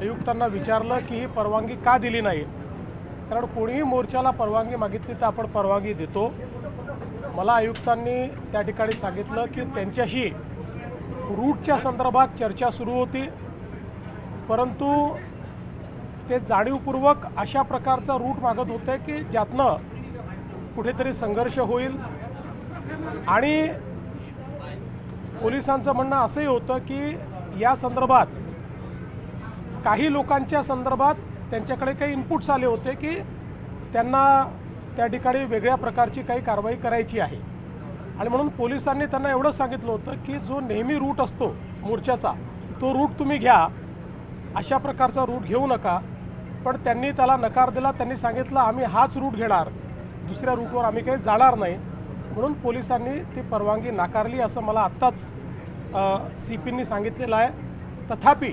आयुक्तांना विचारलं की ही परवानगी का दिली नाही? कारण कोणीही मोर्चाला परवानगी मागितली तर आपण परवानगी देतो. मला आयुक्तांनी त्या ठिकाणी सांगितलं की त्यांच्याशी रूटच्या संदर्भात चर्चा सुरू होती. परंतु ते जाणीवपूर्वक अशा प्रकारचा रूट मागत होते की ज्यातनं कुठेतरी संघर्ष होईल. आणि पोलिसांचं म्हणणं असंही होतं की या संदर्भात काही लोकांच्या संदर्भात त्यांच्याकडे काही इनपुट्स आले होते की त्यांना त्या ठिकाणी वेगळ्या प्रकारची काही कारवाई करायची आहे. आणि म्हणून पोलिसांनी त्यांना एवढं सांगितलं होतं की जो नेहमी रूट असतो मोर्चाचा तो रूट तुम्ही घ्या. अशा प्रकारचा रूट घेऊ नका. पण त्यांनी त्याला नकार दिला त्यांनी सांगितलं आम्ही हाच रूट घेणार. दुसऱ्या रूटवर आम्ही काही जाणार नाही. म्हणून पोलिसांनी ती परवानगी नाकारली असं मला आत्ताच सी पींनी सांगितलेलं आहे. तथापि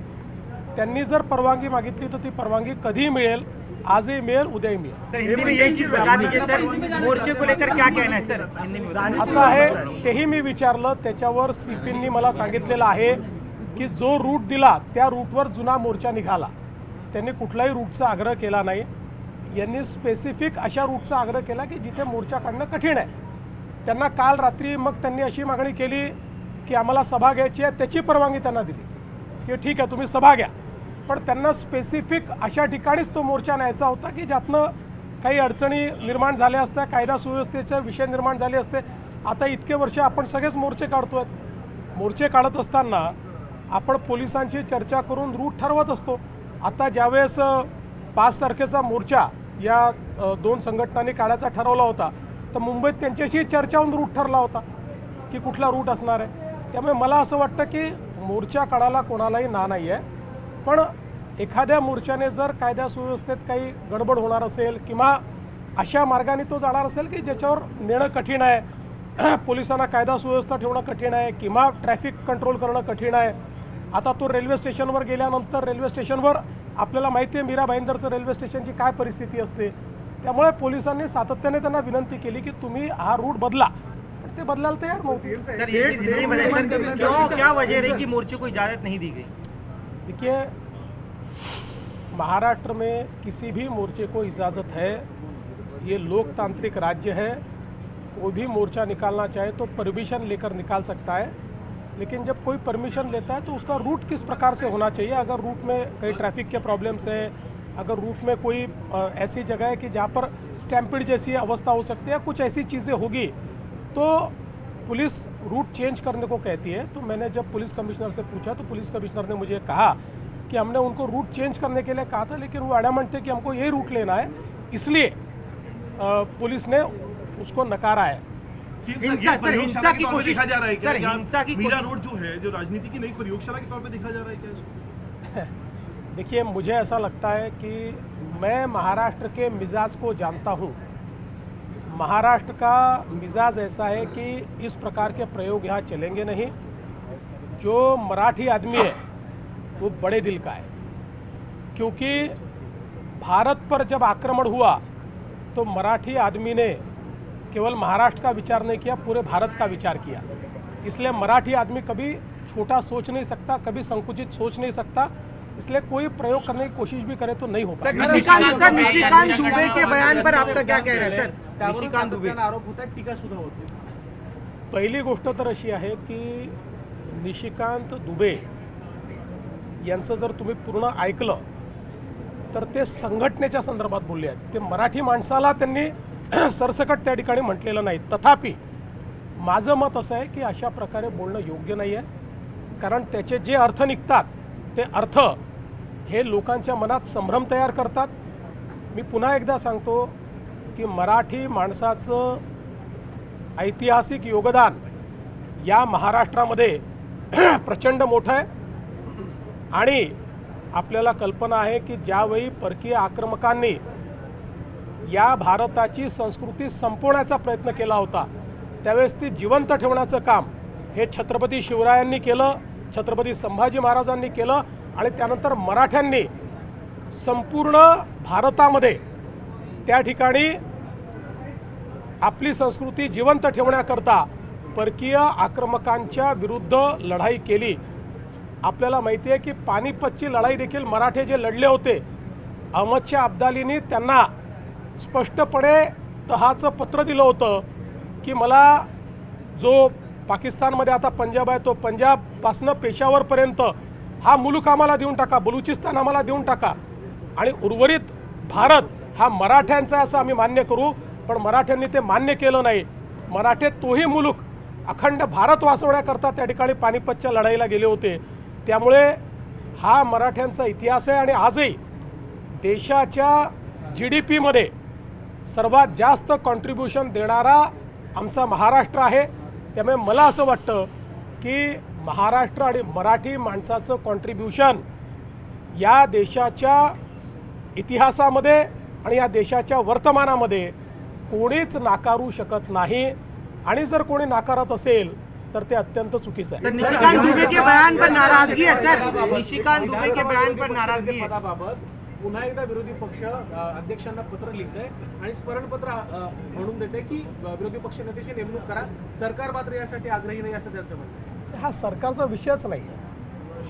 त्यांनी जर परवानगी मागितली तर ती परवानगी कधीही मिळेल. आजही मिळेल उद्याही मिळेल. सर हिंदी में यही चीज बता दीजिए सर मोर्चे को लेकर क्या कहना है सर? हिंदी में बताइए। असं आहे तेही मी विचारलं. त्याच्यावर सीपींनी मला सांगितलेलं आहे की जो रूट दिला त्या रूटवर जुना मोर्चा निघाला. त्यांनी कुठलाही रूटचा आग्रह केला नाही. यांनी स्पेसिफिक अशा रूटचा आग्रह केला की जिथे मोर्चा काढणं कठीण आहे. त्यांना काल रात्री मग त्यांनी अशी मागणी केली की आम्हाला सभा घ्यायची आहे त्याची परवानगी त्यांना दिली. की ठीक आहे तुम्ही सभा घ्या. पण त्यांना स्पेसिफिक अशा ठिकाणीच तो मोर्चा न्यायचा होता की ज्यातनं काही अडचणी निर्माण झाल्या असत्या कायदा सुव्यवस्थेचे विषय निर्माण झाले असते. आता इतके वर्ष आपण सगळेच मोर्चे काढतोय. मोर्चे काढत असताना आपण पोलिसांशी चर्चा करून रूट ठरवत असतो. आता ज्यावेळेस पाच तारखेचा मोर्चा या दोन संघटनांनी काढायचा ठरवला होता तर मुंबईत त्यांच्याशी चर्चा होऊन रूट ठरला होता की कुठला रूट असणार आहे. त्यामुळे मला असं वाटतं की मोर्चा काढायला कोणालाही ना नाही आहे पण एखाद्या मोर्चाने जर कायदा सुव्यवस्थेत काही गडबड होणार असेल किंवा अशा मार्गाने तो जाणार असेल की ज्याच्यावर नेणं कठीण आहे पोलिसांना कायदा सुव्यवस्था ठेवणं कठीण आहे किंवा ट्रॅफिक कंट्रोल करणं कठीण आहे. आता तो रेल्वे स्टेशनवर गेल्यानंतर रेल्वे स्टेशनवर आपल्याला माहिती आहे मीरा भाईंदरचं रेल्वे स्टेशनची काय परिस्थिती असते. त्यामुळे पोलिसांनी सातत्याने त्यांना विनंती केली की तुम्ही हा रूट बदला. पण ते बदलायला तयार नव्हते. सर ये चीज हिंदी में बताइए सर क्यों क्या वजह रही कि मोर्चे को इजाजत नहीं दी गई? देखिए महाराष्ट्र में किसी भी मोर्चे को इजाज़त है, ये लोकतांत्रिक राज्य है, कोई भी मोर्चा निकालना चाहे तो परमिशन लेकर निकाल सकता है, लेकिन जब कोई परमिशन लेता है तो उसका रूट किस प्रकार से होना चाहिए? अगर रूट में कई ट्रैफ़िक के प्रॉब्लम्स है, अगर रूट में कोई ऐसी जगह है कि जहाँ पर स्टैम्पिड जैसी अवस्था हो सकती है कुछ ऐसी चीज़ें होगी तो पुलिस रूट चेंज करने को कहती है। तो मैंने जब पुलिस कमिश्नर से पूछा तो पुलिस कमिश्नर ने मुझे कहा कि हमने उनको रूट चेंज करने के लिए कहा था लेकिन वो एडामेंट थे कि हमको यही रूट लेना है। इसलिए पुलिस ने उसको नकारा है। हिंसा की कोशिश जा रहा है क्या? हिंसा की मीरा रोड जो है जो राजनीति की नई प्रयोगशाला के तौर पे देखा जा रहा है क्या? देखिए मुझे ऐसा लगता है कि मैं महाराष्ट्र के मिजाज को जानता हूँ। महाराष्ट्र का मिजाज ऐसा है कि इस प्रकार के प्रयोग यहाँ चलेंगे नहीं। जो मराठी आदमी है वो बड़े दिल का है। क्योंकि भारत पर जब आक्रमण हुआ तो मराठी आदमी ने केवल महाराष्ट्र का विचार नहीं किया पूरे भारत का विचार किया। इसलिए मराठी आदमी कभी छोटा सोच नहीं सकता कभी संकुचित सोच नहीं सकता इसलिए कोई प्रयोग करने की कोशिश भी करे तो नहीं हो पाएगा निशिकांत सर दुबे के बयान पर आपका क्या कहना है सर? निशिकांत दुबे। आरोप होतात टीका सुद्धा होते पहिली गोष्ट तर अशी आहे की निशिकांत दुबे यांचं जर तुम्ही पूर्ण ऐकलं तर ते संघटनेच्या संदर्भात बोलले आहेत. ते मराठी माणसाला त्यांनी सरसकट त्या ठिकाणी म्हटलेलं नाही. तथापि माझं मत असं आहे की अशा प्रकारे बोलणं योग्य नाही आहे कारण त्याचे जे अर्थ निघतात ते अर्थ हे लोकांच्या मनात संभ्रम तयार करतात. मी पुन्हा एकदा सांगतो की मराठी माणसाचं ऐतिहासिक योगदान या महाराष्ट्रामध्ये प्रचंड मोठं आहे. आणि आपल्याला कल्पना आहे की ज्यावेळी परकीय आक्रमकांनी या भारताची संस्कृती संपवण्याचा प्रयत्न केला होता त्यावेळेस ती जिवंत ठेवण्याचं काम हे छत्रपती शिवरायांनी केलं छत्रपती संभाजी महाराजांनी केलं आणि त्यानंतर मराठ्यांनी संपूर्ण भारतामध्ये त्या ठिकाणी आपली संस्कृती जिवंत ठेवण्याकरता परकीय आक्रमकांच्या विरुद्ध लढाई केली. आपल्याला माहिती आहे की पानिपतची लढाई देखील मराठे जे लढले होते अहमदच्या अब्दालीने त्यांना स्पष्टपणे तहाचं पत्र दिलं होतं की मला जो पाकिस्तानमध्ये आता पंजाब आहे तो पंजाबपासनं पेशावरपर्यंत हा मुलूक आम्हाला देऊन टाका बलुचिस्तान आम्हाला देऊन टाका. आणि उर्वरित भारत हा मराठ्यांचा असं आम्ही मान्य करू पण मराठ्यांनी ते मान्य केलं नाही. मराठे तोही मुलूक अखंड भारत वाचवण्याकरता त्या ठिकाणी पानिपतच्या लढाईला गेले होते. त्यामुळे हा मराठ्यांचा इतिहास आहे आणि आजही देशाच्या जी डी पीमध्ये सर्वात जास्त कॉन्ट्रीब्युशन देणारा आमचा महाराष्ट्र आहे. त्यामुळे मला असं वाटतं की महाराष्ट्र आणि मराठी माणसाचं कॉन्ट्रीब्युशन या देशाच्या इतिहासामध्ये आणि या देशाच्या वर्तमानामध्ये कोणीच नाकारू शकत नाही. आणि जर कोणी नाकारत असेल तर ते अत्यंत चुकीचं आहे. सर निशिकांत दुबे के बयान पर नाराजगी है सर. निशिकांत दुबे के बयान पर नाराजगी है पदाबाबत पुन्हा एकदा विरोधी पक्ष अध्यक्षांना पत्र लिहितंय आणि स्मरणपत्र म्हणून देते की विरोधी पक्ष नेत्याची नेमणूक करा. सरकार मात्र यासाठी आग्रही नाही असं त्यांचं म्हणणं आहे. हा सरकारचा विषयच नाही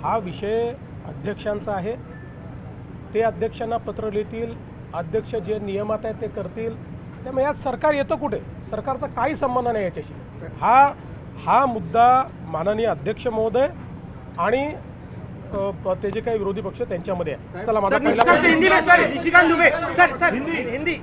हा विषय अध्यक्षांचा आहे. ते अध्यक्षांना पत्र लिहितील अध्यक्ष जे नियमात आहेत ते करतील. त्यामुळे यात सरकार येतं कुठे? सरकारचा काही संबंध नाही याच्याशी. हा हा मुद्दा माननीय अध्यक्ष महोदय आणि ते जे काही विरोधी पक्ष त्यांच्यामध्ये आहे. चला माझा पहिला निशिकांत हिंदी में sir Nishikant Dubey. Sir sir Hindi. Hindi.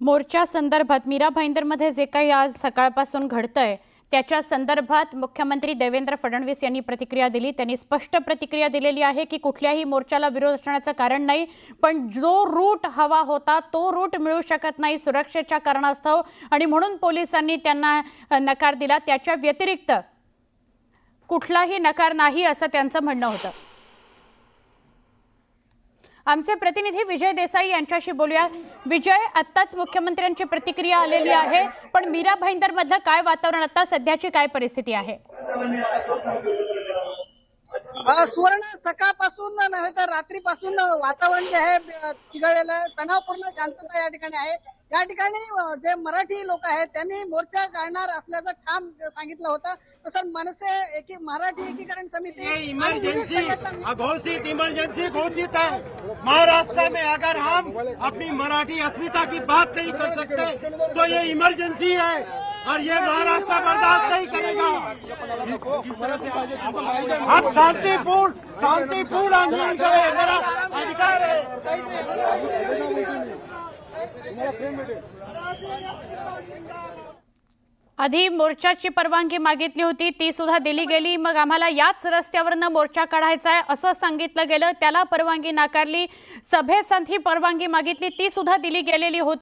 मोर्चा संदर्भात मीरा भाईंदरमध्ये जे काही आज सकाळपासून घडतंय त्याच्या संदर्भात मुख्यमंत्री देवेंद्र फडणवीस यांनी प्रतिक्रिया दिली. त्यांनी स्पष्ट प्रतिक्रिया दिलेली आहे की कुठल्याही मोर्चाला विरोध असण्याचं कारण नाही पण जो रूट हवा होता तो रूट मिळू शकत नाही सुरक्षेच्या कारणास्तव. आणि म्हणून पोलिसांनी त्यांना नकार दिला. त्याच्या व्यतिरिक्त कुठलाही नकार नाही असं त्यांचं म्हणणं होतं. आमचे प्रतिनिधी विजय देसाई यांच्याशी बोलूया. विजय आत्ताच मुख्यमंत्र्यांची प्रतिक्रिया आलेली आहे पण मीरा भाईंदर मधलं काय वातावरण आता सध्याची काय परिस्थिती आहे? सुवर्ण सकाळपासून नव्हे तर रात्रीपासून वातावरण जे आहे चिघळलेलं आहे. तणावपूर्ण शांतता या ठिकाणी आहे. या ठिकाणी जे मराठी लोक आहेत त्यांनी मोर्चा काढणार असल्याचं ठाम सांगितलं होतं. तसंच मनसे एकी मराठी एकीकरण समिती इमरजेंसी घोषित इमरजेंसी घोषित है महाराष्ट्र में अगर हम अपनी मराठी अस्मिता की बात नहीं कर सकते तो ये इमरजेंसी है। और ये महाराष्ट्र बर्दाश्त नहीं करेगा। हम शांतिपूर्ण शांतिपूर्ण आंदोलन करें मेरा अधिकार है। आधी मोर्चाची परवानगी मागितली होती ती सुद्धा दिली गेली. मग आम्हाला याच रस्त्यावरनं मोर्चा काढायचा आहे असं सांगितलं गेलं. त्याला परवानगी नाकारली. सभेसाठी परवानगी मागितली ती सुद्धा दिली गेलेली होती.